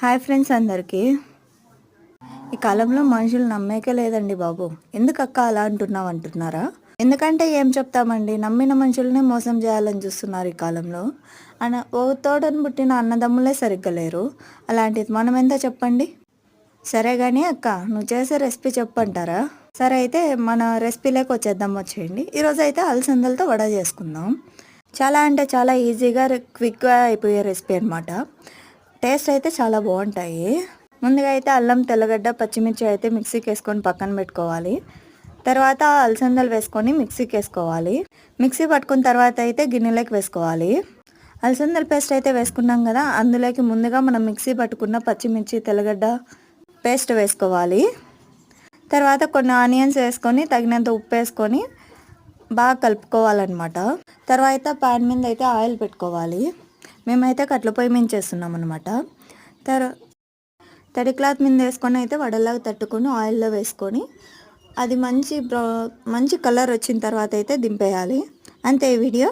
Hi friends అందరికీ. ఈ కాలంలో మనుషులు నమ్మేకే లేదండి బాబు. ఎందుకు అక్క అలా అంటున్నావు అంటున్నారా? ఎందుకంటే ఏం చెప్తామండి? నమ్మిన మనుషుల్ని మోసం చేయాలని చూస్తున్నారు ఈ కాలంలో. అన్న ఓ తోడని పుట్టిన అన్నదమ్ములే సరిగ్గా లేరు. అలాంటిది మనం ఎంత చెప్పండి? సరే కానీ అక్క నువ్వు చేసే రెసిపీ చెప్పంటారా? సరే అయితే మన రెసిపీలోకి వచ్చేద్దాం వచ్చేయండి. ఈరోజు అయితే అలసందలతో వడ చేసుకుందాం. చాలా అంటే చాలా ఈజీగా క్విక్గా అయిపోయే రెసిపీ అనమాట టేస్ట్ అయితే చాలా బాగుంటాయి. ముందుగా అయితే అల్లం తెల్లగడ్డ పచ్చిమిర్చి అయితే మిక్సీకి వేసుకొని పక్కన పెట్టుకోవాలి. తర్వాత అలసందలు వేసుకొని మిక్సీకి వేసుకోవాలి. మిక్సీ పట్టుకున్న తర్వాత అయితే గిన్నెలోకి వేసుకోవాలి. అలసందల పేస్ట్ అయితే వేసుకున్నాం కదా అందులోకి ముందుగా మనం మిక్సీ పట్టుకున్న పచ్చిమిర్చి తెల్లగడ్డ పేస్ట్ వేసుకోవాలి. తర్వాత కొన్ని ఆనియన్స్ వేసుకొని తగినంత ఉప్పు వేసుకొని బాగా కలుపుకోవాలన్నమాట. తర్వాత పాన్ మీద అయితే ఆయిల్ పెట్టుకోవాలి. మేమైతే కట్ల పొయ్యి మీద చేస్తున్నాం అనమాట తర్ తడి క్లాత్ మీద వేసుకొని అయితే వడలాగా తట్టుకొని ఆయిల్లో వేసుకొని అది మంచి బ్రౌ మంచి కలర్ వచ్చిన తర్వాత అయితే దింపేయాలి. అంతే ఈ వీడియో.